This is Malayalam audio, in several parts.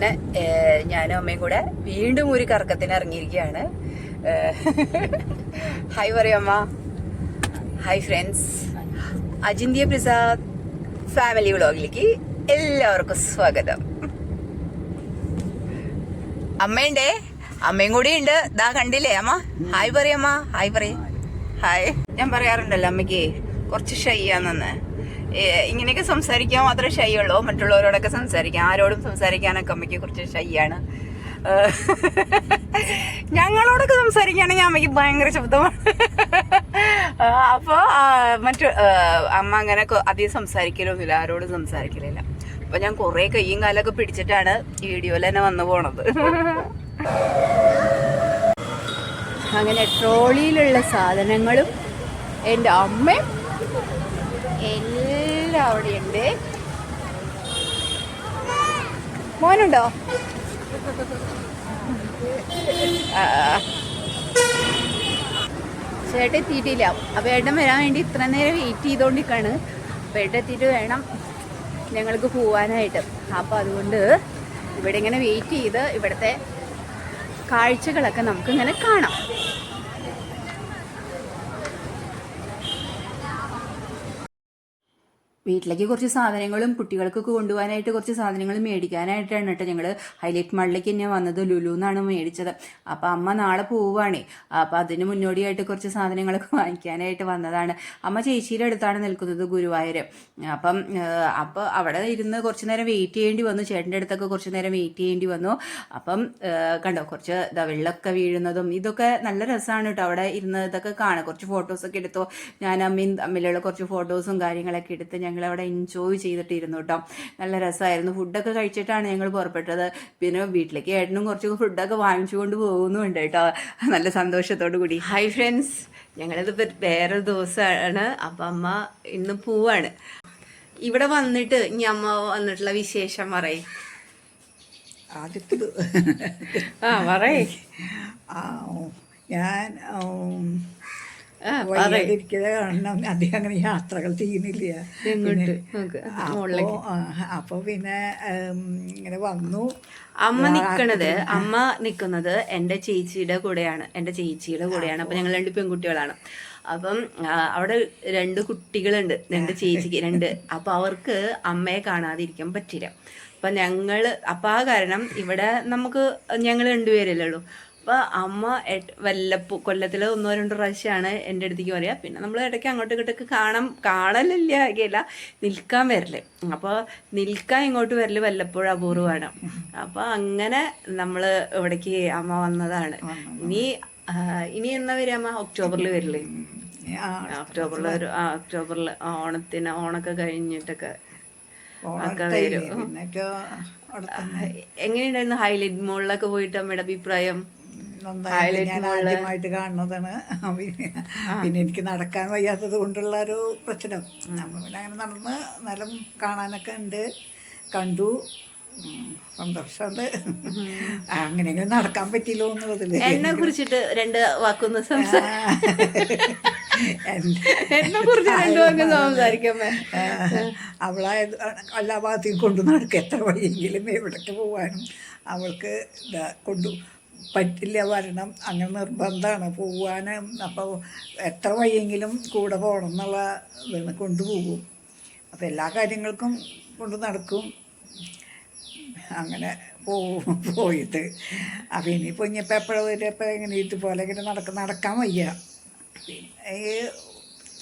പിന്നെ ഞാനും അമ്മയും കൂടെ വീണ്ടും ഒരു കറക്കത്തിന് ഇറങ്ങിയിരിക്കുകയാണ്. ഹായ് ഹായ് അമ്മ. Hi friends. Ajinthya Prasad family വ്ളോഗിലേക്ക് എല്ലാവർക്കും സ്വാഗതം. അമ്മയുണ്ടേ. അമ്മയും കൂടി ഉണ്ട്. ദാ കണ്ടില്ലേ അമ്മ? ഹായ് പറയമ്മ ഹായ് പറയ. ഹായ്. ഞാൻ പറയാറുണ്ടല്ലോ അമ്മയ്ക്ക് കുറച്ച് ഷൈ ആണെന്ന്. ഇങ്ങനെയൊക്കെ സംസാരിക്കാൻ മാത്രമേ ഷൈ മറ്റുള്ളവരോടൊക്കെ സംസാരിക്കാം. ആരോടും സംസാരിക്കാനൊക്കെ അമ്മയ്ക്ക് കുറച്ച് ഷൈ ഞങ്ങളോടൊക്കെ സംസാരിക്കുകയാണെങ്കിൽ അമ്മയ്ക്ക് ഭയങ്കര ശബ്ദമാണ്. അപ്പോൾ മറ്റു അമ്മ അങ്ങനെ അധികം സംസാരിക്കലൊന്നുമില്ല. ആരോടും സംസാരിക്കലില്ല. അപ്പൊ ഞാൻ കുറേ കയ്യും കാലൊക്കെ പിടിച്ചിട്ടാണ് വീഡിയോയിൽ തന്നെ വന്നു പോണത്. അങ്ങനെ ട്രോളിയിലുള്ള സാധനങ്ങളും എന്റെ അമ്മയും അവിടെ ഉണ്ട് മോനുണ്ടോ. ചേട്ടൻ എത്തിയിട്ടില്ല. അപ്പോൾ ഏട്ടൻ വരാൻ വേണ്ടി ഇത്ര നേരം വെയിറ്റ് ചെയ്തുകൊണ്ടിരിക്കുകയാണ് അപ്പോൾ ഏട്ടൻ എത്തിയിട്ട് വേണം ഞങ്ങൾക്ക് പോവാനായിട്ട്. അപ്പോൾ അതുകൊണ്ട് ഇവിടെ ഇങ്ങനെ വെയിറ്റ് ചെയ്ത് ഇവിടുത്തെ കാഴ്ചകളൊക്കെ നമുക്ക് ഇങ്ങനെ കാണാം. വീട്ടിലേക്ക് കുറച്ച് സാധനങ്ങളും കുട്ടികൾക്കൊക്കെ കൊണ്ടുപോകാനായിട്ട് കുറച്ച് സാധനങ്ങൾ മേടിക്കാനായിട്ടാണ് കേട്ടോ ഞങ്ങൾ ഹൈലൈറ്റ് മാളിലേക്ക് തന്നെ വന്നത്. ലുലു എന്നാണ് മേടിച്ചത്. അപ്പോൾ അമ്മ നാളെ പോവുകയാണേ അപ്പോൾ അതിന് മുന്നോടിയായിട്ട് കുറച്ച് സാധനങ്ങളൊക്കെ വാങ്ങിക്കാനായിട്ട് വന്നതാണ്. അമ്മ ചേച്ചിയുടെ അടുത്താണ് നിൽക്കുന്നത് ഗുരുവായൂർ അപ്പം അപ്പോൾ അവിടെ ഇരുന്ന് കുറച്ച് നേരം വെയിറ്റ് ചെയ്യേണ്ടി വന്നു. ചേട്ടന്റെ അടുത്തൊക്കെ കുറച്ച് നേരം വെയിറ്റ് ചെയ്യേണ്ടി വന്നു. അപ്പം കണ്ടോ കുറച്ച് ഇതാ വെള്ളമൊക്കെ വീഴുന്നതും ഇതൊക്കെ നല്ല രസമാണ് കേട്ടോ. അവിടെ ഇരുന്ന് ഇതൊക്കെ കാണാം. കുറച്ച് ഫോട്ടോസൊക്കെ എടുത്തു. ഞാൻ അമ്മയും തമ്മിലുള്ള കുറച്ച് ഫോട്ടോസും കാര്യങ്ങളൊക്കെ എടുത്ത് ഞങ്ങൾ അവിടെ എൻജോയ് ചെയ്തിട്ടിരുന്നു കേട്ടോ നല്ല രസമായിരുന്നു. ഫുഡൊക്കെ കഴിച്ചിട്ടാണ് ഞങ്ങൾ പുറപ്പെട്ടത്. പിന്നെ വീട്ടിലേക്ക് ഏട്ടനും കുറച്ച് ഫുഡൊക്കെ വാങ്ങിച്ചുകൊണ്ട് പോകുന്നുണ്ട് കേട്ടോ നല്ല സന്തോഷത്തോടു കൂടി. ഹായ് ഫ്രണ്ട്സ് ഞങ്ങളിത് വേറെ ദിവസമാണ്. അപ്പം അമ്മ ഇന്ന് പോവാണ്. ഇവിടെ വന്നിട്ട് ഇനി അമ്മ വന്നിട്ടുള്ള വിശേഷം പറയും. ആദ്യത്തത്. ആ പറയേ. ആ, ഞാൻ വയ്യാതിരിക്കുന്നത് കാരണം അദ്ദേഹം അങ്ങനെ യാത്രകൾ ചെയ്യുന്നില്ല. അപ്പോൾ അപ്പോൾ പിന്നെ ഇങ്ങനെ വന്നു. അമ്മ നിക്കണത് അമ്മ നിക്കുന്നത് എന്റെ ചേച്ചിയുടെ കൂടെയാണ് എന്റെ ചേച്ചിയുടെ കൂടെയാണ്. അപ്പൊ ഞങ്ങൾ രണ്ട് പെൺകുട്ടികളാണ്. അപ്പം അവിടെ രണ്ട് കുട്ടികളുണ്ട് രണ്ട് ചേച്ചിക്ക് രണ്ട്. അപ്പൊ അവർക്ക് അമ്മയെ കാണാതിരിക്കാൻ പറ്റില്ല. അപ്പൊ ഞങ്ങൾ അപ്പൊ ആ കാരണം ഇവിടെ നമുക്ക് ഞങ്ങൾ രണ്ടുപേരല്ലേ ഉള്ളൂ. അപ്പൊ അമ്മ വല്ലപ്പൂ കൊല്ലത്തിൽ ഒന്നോ രണ്ടോ പ്രാവശ്യമാണ് എന്റെ അടുത്തേക്ക് പറയാ പിന്നെ നമ്മൾ ഇടയ്ക്ക് അങ്ങോട്ടും ഇങ്ങോട്ടൊക്കെ കാണാൻ കാണലില്ല ആകെയല്ല. നിൽക്കാൻ വരൽ. അപ്പോൾ നിൽക്കാൻ ഇങ്ങോട്ട് വരൽ വല്ലപ്പോഴും അപൂർവമാണ്. അപ്പോൾ അങ്ങനെ നമ്മൾ ഇവിടേക്ക് അമ്മ വന്നതാണ്. ഇനി ഇനി എന്നാ വരിക അമ്മ? ഒക്ടോബറിൽ വരില്ലേ? ഒക്ടോബറിൽ ഒരു ആ ഒക്ടോബറിൽ ഓണത്തിന് ഓണൊക്കെ കഴിഞ്ഞിട്ടൊക്കെ എങ്ങനെയുണ്ടായിരുന്നു? ഹൈലൈറ്റ് മോളിലൊക്കെ പോയിട്ട് അമ്മയുടെ അഭിപ്രായം? നന്നായി ഞാൻ ആദ്യമായിട്ട് കാണുന്നതാണ്. പിന്നെ എനിക്ക് നടക്കാൻ വയ്യാത്തത് കൊണ്ടുള്ള ഒരു പ്രശ്നം. നമ്മൾ പിന്നെ അങ്ങനെ നടന്ന് നിലം കാണാനൊക്കെ ഉണ്ട്. കണ്ടു. സന്തോഷമുണ്ട്. അങ്ങനെയെങ്കിലും നടക്കാൻ പറ്റില്ലോ എന്നുള്ളതിൽ. എന്നെ കുറിച്ചിട്ട് രണ്ട് വാക്കൊന്ന് എന്നെ കുറിച്ച് രണ്ടു വാക്ക് സംസാരിക്കാമേ അവളായത് എല്ലാ ഭാഗത്തേക്കും കൊണ്ടു നടക്കും. എത്ര വഴിയെങ്കിലും എവിടേക്ക് പോവാനും അവൾക്ക് ഇതാ കൊണ്ടു പറ്റില്ല വരണം. അങ്ങനെ നിർബന്ധമാണ്. പോവാൻ അപ്പോൾ എത്ര വയ്യെങ്കിലും കൂടെ പോകണം എന്നുള്ള ഇതിന് കൊണ്ടുപോകും. അപ്പോൾ എല്ലാ കാര്യങ്ങൾക്കും കൊണ്ട് നടക്കും. അങ്ങനെ പോവും പോയിട്ട്. അപ്പം ഇനിയിപ്പോൾ ഇനിയിപ്പോൾ എപ്പോഴും വരും ഇങ്ങനെ ഇതുപോലെ ഇങ്ങനെ നടക്ക നടക്കാൻ വയ്യ. ഈ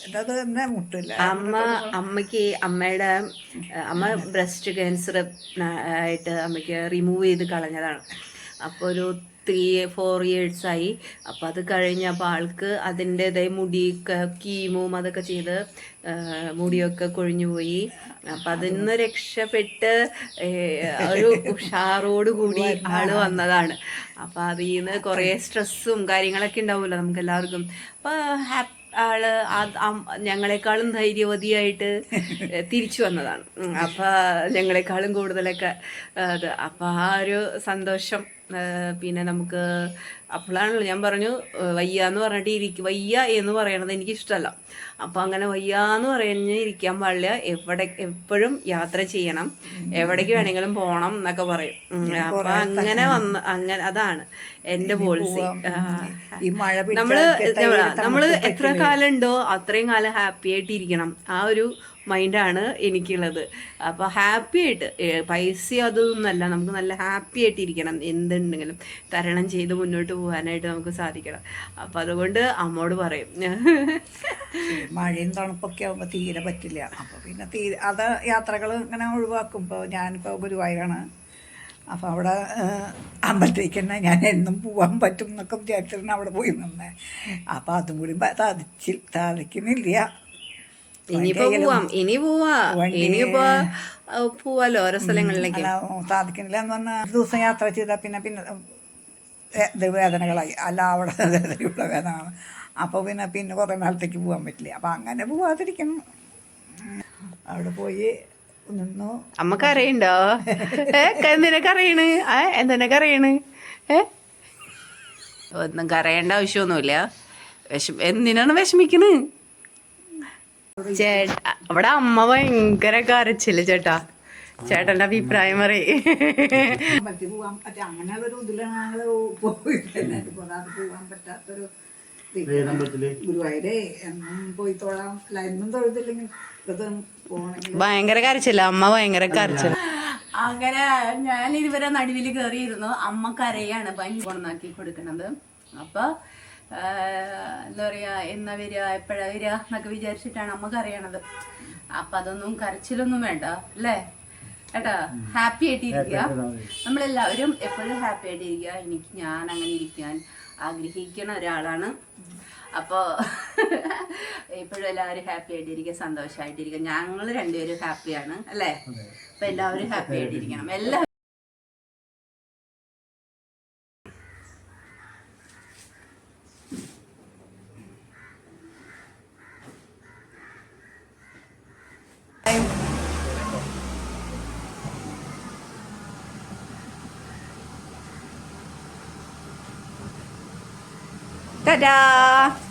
ഇതത് തന്നെ മുട്ടില്ല. അമ്മ അമ്മയ്ക്ക് അമ്മയുടെ അമ്മ ബ്രസ്റ്റ് ക്യാൻസർ ആയിട്ട് അമ്മയ്ക്ക് റിമൂവ് ചെയ്ത് കളഞ്ഞതാണ്. അപ്പോൾ ഒരു ത്രീ ഫോർ ഇയേഴ്സായി അപ്പോൾ അത് കഴിഞ്ഞപ്പോൾ ആൾക്ക് അതിന്റെതായി മുടിയൊക്കെ കീമും അതൊക്കെ ചെയ്ത് മുടിയൊക്കെ കൊഴിഞ്ഞു പോയി. അപ്പം അതിൽ നിന്ന് രക്ഷപ്പെട്ട് ഒരു ഉഷാറോട് കൂടി ആൾ വന്നതാണ്. അപ്പം അതിൽ നിന്ന് കുറേ സ്ട്രെസ്സും കാര്യങ്ങളൊക്കെ ഉണ്ടാവുമല്ലോ നമുക്ക് എല്ലാവർക്കും. അപ്പോൾ ഹാപ്പി ആൾ ഞങ്ങളെക്കാളും ധൈര്യവതിയായിട്ട് തിരിച്ചു വന്നതാണ്. അപ്പം ഞങ്ങളെക്കാളും കൂടുതലൊക്കെ അത് അപ്പം ആ ഒരു സന്തോഷം പിന്നെ നമുക്ക് അപ്പോഴാണല്ലോ ഞാൻ പറഞ്ഞു വയ്യ എന്ന് പറഞ്ഞിട്ട് ഇരിക്കും വയ്യ എന്ന് പറയണത് എനിക്ക് ഇഷ്ടമല്ല അപ്പോൾ അങ്ങനെ വയ്യ എന്ന് പറഞ്ഞ് ഇരിക്കാൻ പാടില്ല. എവിടെ എപ്പോഴും യാത്ര ചെയ്യണം. എവിടേക്ക് വേണമെങ്കിലും പോകണം എന്നൊക്കെ പറയും. അപ്പം അങ്ങനെ വന്ന് അങ്ങനെ അതാണ് എന്റെ പോളിസി നമ്മൾ നമ്മൾ എത്ര കാലം ഉണ്ടോ അത്രയും കാലം ഹാപ്പി ആയിട്ട് ഇരിക്കണം ആ ഒരു മൈൻഡാണ് എനിക്കുള്ളത്. അപ്പോൾ ഹാപ്പി ആയിട്ട് പൈസ അതൊന്നുമല്ല നമുക്ക് നല്ല ഹാപ്പി ആയിട്ട് ഇരിക്കണം. എന്തുണ്ടെങ്കിലും തരണം ചെയ്ത് മുന്നോട്ട് പോകാനായിട്ട് നമുക്ക് സാധിക്കണം. അപ്പം അതുകൊണ്ട് അമ്മോട് പറയും. മഴയും തണുപ്പൊക്കെ ആകുമ്പോൾ തീരെ പറ്റില്ല. അപ്പോൾ പിന്നെ തീരെ അത് യാത്രകൾ ഇങ്ങനെ ഒഴിവാക്കുമ്പോൾ ഞാനിപ്പോൾ ഗുരുവായൂരാണ്. അപ്പോൾ അവിടെ അമ്പലത്തേക്ക് തന്നെ ഞാൻ എന്നും പോകാൻ പറ്റും എന്നൊക്കെ വിചാരിച്ചിട്ടാണ് അവിടെ പോയി നിന്നേ. അപ്പോൾ അതും കൂടി സാധിച്ചിൽ സാധിക്കുന്നില്ല. ഇനിയിപ്പോ പോവാം. ഇനി പോവാ. ഇനിയിപ്പോ പോവാലോ ഓരോ സ്ഥലങ്ങളിലേക്ക്. സാധിക്കുന്നില്ല എന്ന് പറഞ്ഞാൽ ഒരു ദിവസം യാത്ര ചെയ്താൽ പിന്നെ പിന്നെ ഏ, വേദനകളായി അല്ല അവിടെ വേദനയുള്ള വേദന അപ്പോൾ പിന്നെ പിന്നെ കുറേ നാളത്തേക്ക് പോകാൻ പറ്റില്ല. അപ്പം അങ്ങനെ പോവാതിരിക്കണം. അവിടെ പോയി നിന്നു. അമ്മയ്ക്ക് അറിയണ്ടോ? ഏ എന്തിനൊക്കെ അറിയണ്? ആ എന്തിനൊക്കെ അറിയണ്? ഏ? ഒന്നും കരയേണ്ട ആവശ്യമൊന്നുമില്ല. വിഷം എന്തിനാണ് വിഷമിക്കണ്? ചേട്ടാ അവിടെ അമ്മ ഭയങ്കര കരച്ചില്ല ചേട്ടാ. ചേട്ടന്റെ അഭിപ്രായം പറയും. ഭയങ്കര കരച്ചില്ല അമ്മ ഭയങ്കര കരച്ചില്ല അങ്ങനെ ഞാൻ ഇതുവരെ നടുവിൽ കയറിയിരുന്നു അമ്മ കരയാണ് പനി കൊണന്നാക്കി കൊടുക്കണത്. അപ്പൊ എന്താ പറയാ എന്നാ വരിക എപ്പോഴാ വരിക എന്നൊക്കെ വിചാരിച്ചിട്ടാണ് നമുക്ക് അറിയണത്. അപ്പൊ അതൊന്നും കരച്ചിലൊന്നും വേണ്ട അല്ലേ? കേട്ടാ? ഹാപ്പി ആയിട്ട് ഇരിക്കുക നമ്മളെല്ലാവരും എപ്പോഴും ഹാപ്പി ആയിട്ട് ഇരിക്കുക എനിക്ക് ഞാൻ അങ്ങനെ ഇരിക്കാൻ ആഗ്രഹിക്കുന്ന ഒരാളാണ്. അപ്പോൾ എപ്പോഴും എല്ലാവരും ഹാപ്പി ആയിട്ടിരിക്കുക സന്തോഷമായിട്ടിരിക്കുക ഞങ്ങൾ രണ്ടുപേരും ഹാപ്പിയാണ് അല്ലേ? അപ്പൊ എല്ലാവരും ഹാപ്പി ആയിട്ടിരിക്കണം. എല്ലാ Dadah!